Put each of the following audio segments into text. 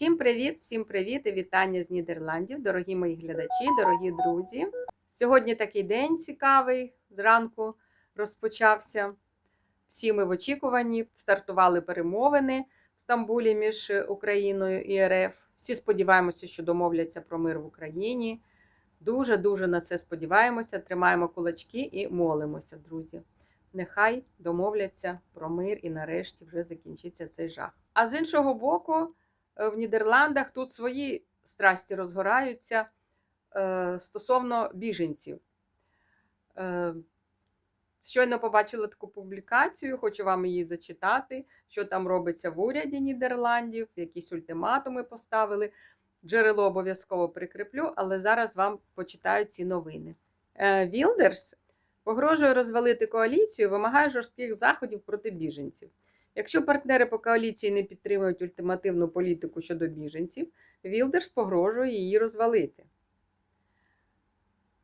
Всім привіт, всім привіт і вітання з Нідерландів, дорогі мої глядачі, дорогі друзі. Сьогодні такий день цікавий. Зранку розпочався. Всі ми в очікуванні. Стартували перемовини в Стамбулі між Україною і РФ. Всі сподіваємося, що домовляться про мир в Україні. Дуже дуже на це сподіваємося. Тримаємо кулачки і молимося, друзі. Нехай домовляться про мир і нарешті вже закінчиться цей жах. А з іншого боку, в Нідерландах тут свої страсті розгораються е, стосовно біженців. Е, Щойно побачила таку публікацію, хочу вам її зачитати, що там робиться в уряді Нідерландів, якісь ультиматуми поставили. Джерело обов'язково прикріплю, але зараз вам почитаю ці новини. Е, Вілдерс погрожує розвалити коаліцію, вимагає жорстких заходів проти біженців. Якщо партнери по коаліції не підтримують ультимативну політику щодо біженців, Вілдерс погрожує її розвалити.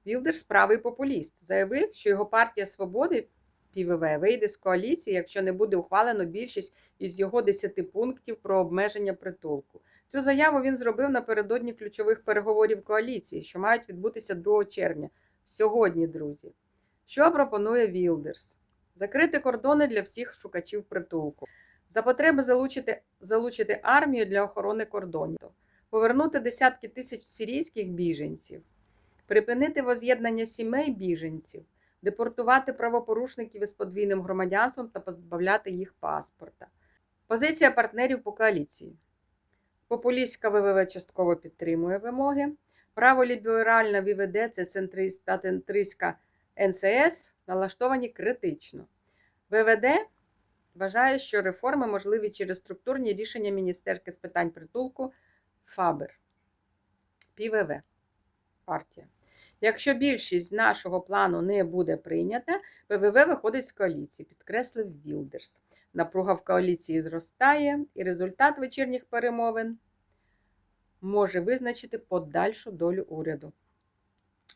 Вілдерс правий популіст заявив, що його партія свободи ПВВ вийде з коаліції, якщо не буде ухвалено більшість із його 10 пунктів про обмеження притулку. Цю заяву він зробив напередодні ключових переговорів коаліції, що мають відбутися 2 червня. Сьогодні, друзі. Що пропонує Вілдерс? Закрити кордони для всіх шукачів притулку. За потреби залучити, залучити армію для охорони кордонів, повернути десятки тисяч сирійських біженців, припинити воз'єднання сімей біженців, депортувати правопорушників із подвійним громадянством та позбавляти їх паспорта. Позиція партнерів по коаліції. Популістська ВВВ частково підтримує вимоги. Праволіберальна ВВД це та центристська НСС налаштовані критично. ВВД вважає, що реформи можливі через структурні рішення Міністерки з питань притулку ФАБЕР. ПВВ партія. Якщо більшість нашого плану не буде прийнята, ПВВ виходить з коаліції, підкреслив Вілдерс. Напруга в коаліції зростає, і результат вечірніх перемовин може визначити подальшу долю уряду.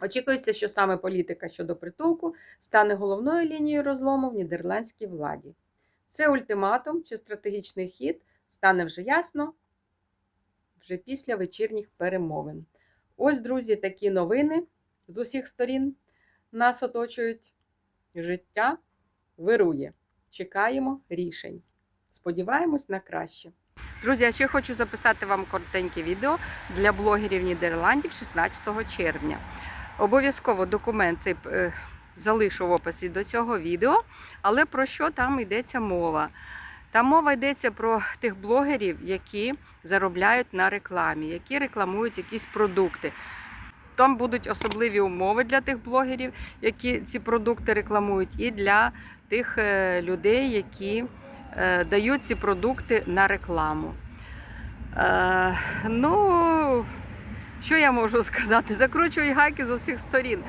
Очікується, що саме політика щодо притулку стане головною лінією розлому в нідерландській владі. Це ультиматум чи стратегічний хід стане вже ясно вже після вечірніх перемовин. Ось, друзі, такі новини з усіх сторін нас оточують. Життя вирує. Чекаємо рішень. Сподіваємось на краще. Друзі, я ще хочу записати вам коротеньке відео для блогерів Нідерландів 16 червня. Обов'язково документ цей е, залишу в описі до цього відео, але про що там йдеться мова? Там мова йдеться про тих блогерів, які заробляють на рекламі, які рекламують якісь продукти. Там будуть особливі умови для тих блогерів, які ці продукти рекламують, і для тих е, людей, які е, дають ці продукти на рекламу. Ну, що я можу сказати? Закручують гайки з усіх сторін.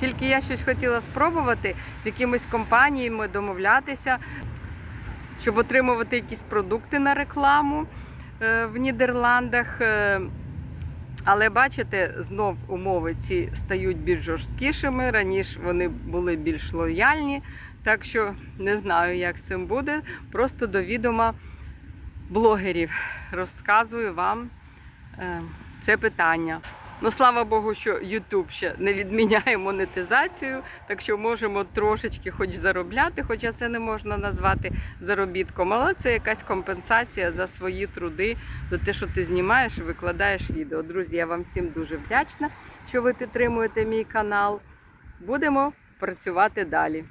Тільки я щось хотіла спробувати з якимись компаніями домовлятися, щоб отримувати якісь продукти на рекламу е, в Нідерландах. Е, Але бачите, знов умови ці стають більш жорсткішими. Раніше вони були більш лояльні, так що не знаю, як з цим буде. Просто до відома блогерів розказую вам е, це питання. Ну, слава Богу, що YouTube ще не відміняє монетизацію, так що можемо трошечки хоч заробляти, хоча це не можна назвати заробітком, але це якась компенсація за свої труди, за те, що ти знімаєш і викладаєш відео. Друзі, я вам всім дуже вдячна, що ви підтримуєте мій канал. Будемо працювати далі.